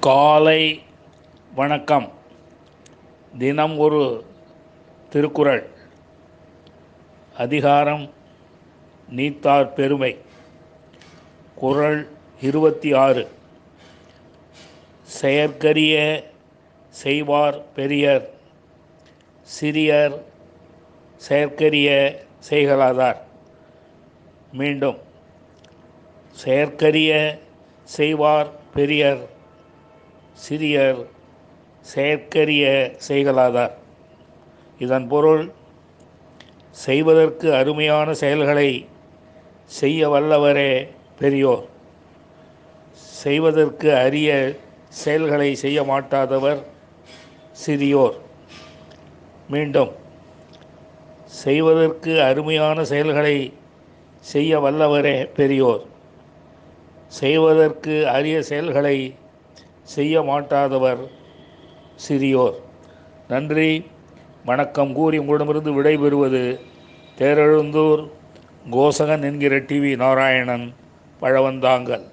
காலை வணக்கம். தினம் ஒரு திருக்குறள். அதிகாரம் நீத்தார் பெருமை. குறள் இருபத்தி ஆறு செயற்கரிய செய்வார் பெரியர். சிறியர் செயற்கரிய செய்கலாதார் மீண்டும் செயற்கரிய செய்வார் பெரியர். சிறியர் செயற்கரிய செய்கலாதார் இதன் பொருள் செய்வதற்கு அருமையான செயல்களை செய்ய வல்லவரே பெரியோர். செய்வதற்கு அரிய செயல்களை செய்ய மாட்டாதவர் சிறியோர். மீண்டும் செய்வதற்கு அருமையான செயல்களை செய்ய வல்லவரே பெரியோர். செய்வதற்கு அரிய செயல்களை செய்ய மாட்டாதவர் சிறியோர். நன்றி. வணக்கம் கூறி உங்களிடமிருந்து விடைபெறுவது தேரெழுந்தூர் கோசகன் என்கிற டிவி நாராயணன் பழவந்தாங்கல்.